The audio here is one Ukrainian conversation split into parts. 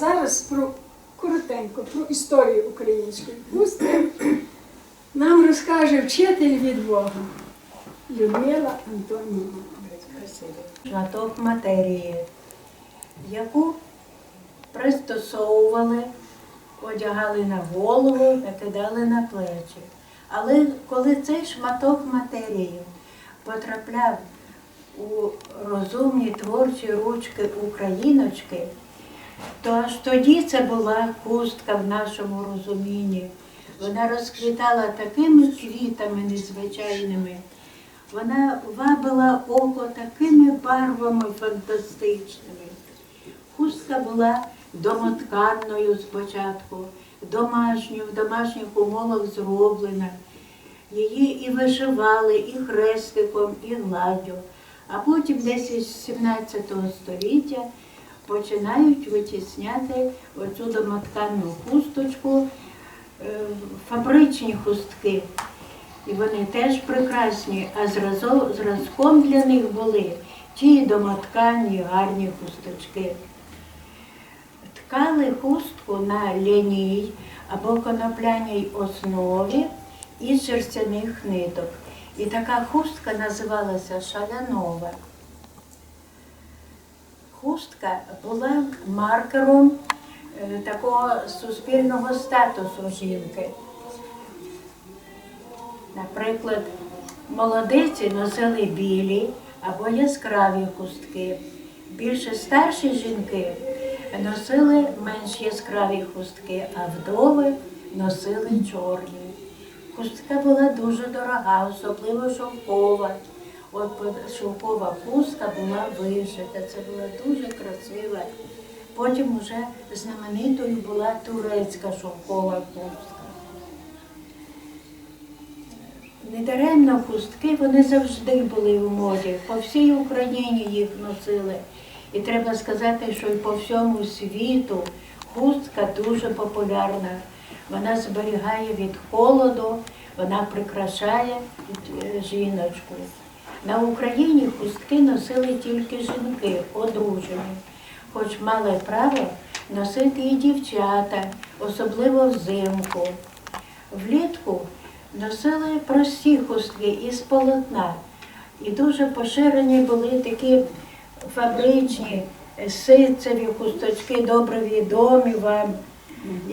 зараз про коротенько, про історію української хустки нам розкаже вчитель від Бога Людмила Антонівна. шматок матерії, яку пристосовували, одягали на голову, накидали на плечі. Але коли цей шматок матерії потрапляв у розумні творчі ручки україночки, то аж тоді це була хустка в нашому розумінні. Вона розквітала такими квітами незвичайними. Вона вабила око такими барвами фантастичними. Хустка була домотканною спочатку, домашньою, в домашніх умовах зроблена. Її і вишивали, і хрестиком, і гладдю. А потім десь із 17 століття починають витісняти оцю домотканну хусточку, е, фабричні хустки. І вони теж прекрасні, а зразком для них були ті домоткані гарні хусточки. Ткали хустку на ляній або конопляній основі із шерстяних ниток. І така хустка називалася шалянова. Хустка була маркером е, такого суспільного статусу жінки. Наприклад, молодиці носили білі або яскраві хустки. Більше старші жінки носили менш яскраві хустки, а вдови носили чорні. Хустка була дуже дорога, особливо шовкова. Шовкова хустка була вишита, це була дуже красива. Потім вже знаменитою була турецька шовкова хустка. Недаремно хустки вони завжди були в моді. По всій Україні їх носили. І треба сказати, що і по всьому світу хустка дуже популярна. Вона зберігає від холоду, вона прикрашає е, жіночку. На Україні хустки носили тільки жінки, одружені, хоч мали право носити і дівчата, особливо взимку. Влітку носили прості хустки із полотна. І дуже поширені були такі фабричні е, ситцеві хусточки, добре відомі вам,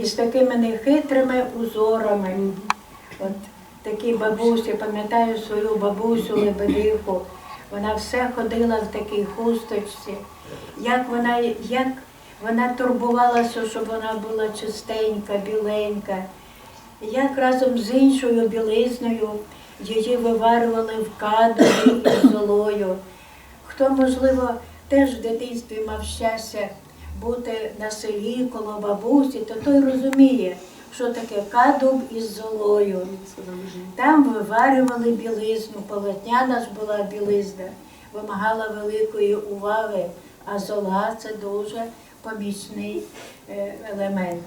із такими нехитрими узорами. От такі бабусі, пам'ятаю свою бабусю Лебедиху, вона все ходила в такій хусточці. Як вона, як вона турбувалася, щоб вона була чистенька, біленька. Як разом з іншою білизною її виварювали в кадрі із золою. Хто, можливо, теж в дитинстві мав щастя бути на селі коло бабусі, то той розуміє, що таке кадуб із золою. Там виварювали білизну, полотняна ж була білизна, вимагала великої уваги, а зола це дуже помічний е, елемент.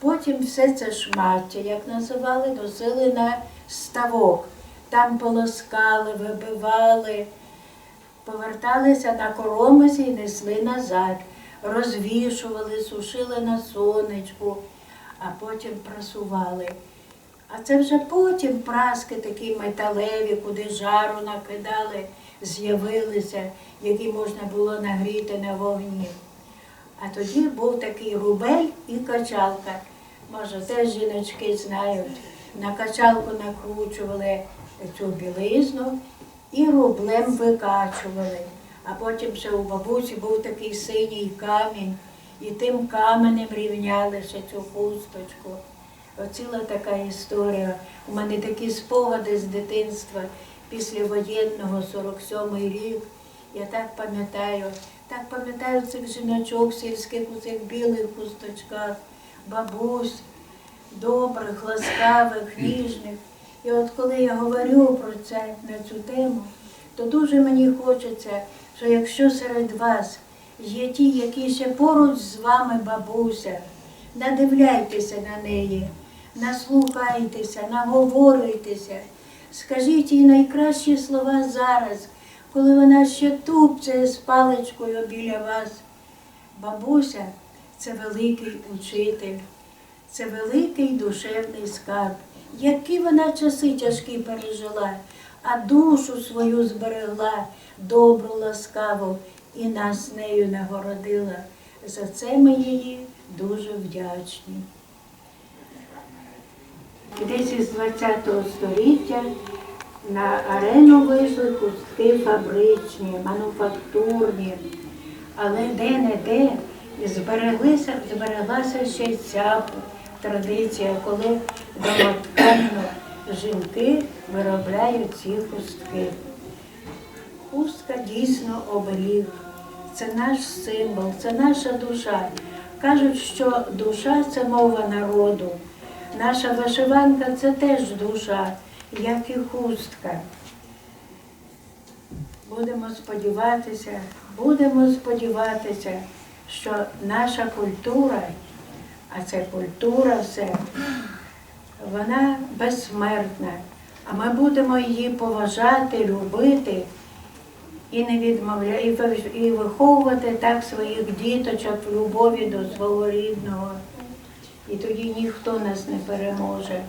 Потім все це шмаття, як називали, носили на ставок. Там полоскали, вибивали, поверталися на коромисі і несли назад, розвішували, сушили на сонечку, а потім прасували. А це вже потім праски такі металеві, куди жару накидали, з'явилися, які можна було нагріти на вогні. А тоді був такий рубель і качалка. Може, теж жіночки знають. На качалку накручували цю білизну і рублем викачували. А потім ще у бабусі був такий синій камінь, і тим каменем рівняли цю хусточку. Оціла така історія. У мене такі спогади з дитинства післявоєнного 47-й рік. Я так пам'ятаю, так пам'ятаю цих жіночок сільських у цих білих хусточках, бабусь, добрих, ласкавих, ніжних. І от коли я говорю про це на цю тему, то дуже мені хочеться, що якщо серед вас є ті, які ще поруч з вами бабуся, надивляйтеся на неї, наслухайтеся, наговорюйтеся, скажіть їй найкращі слова зараз, коли вона ще тупцяє з паличкою біля вас. Бабуся це великий учитель, це великий душевний скарб. Які вона часи тяжкі пережила, а душу свою зберегла, добру, ласкаву, і нас нею нагородила. За це ми її дуже вдячні. Десь із ХХ століття на арену вийшли хустки фабричні, мануфактурні, але де-не-де збереглися, збереглася ще й ця традиція, коли домоткально жінки виробляють ці хустки. Хустка дійсно оберіг. Це наш символ, це наша душа. Кажуть, що душа це мова народу. Наша вишиванка це теж душа, як і хустка. Будемо сподіватися, будемо сподіватися, що наша культура, а це культура все, вона безсмертна. А ми будемо її поважати, любити і не відмовля... і і виховувати так своїх діточок в любові до свого рідного. І тоді ніхто нас не переможе.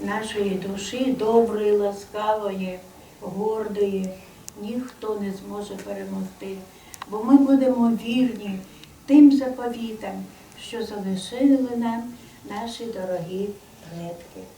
Нашої душі доброї, ласкавої, гордої, ніхто не зможе перемогти. Бо ми будемо вірні тим заповітам, що залишили нам наші дорогі предки.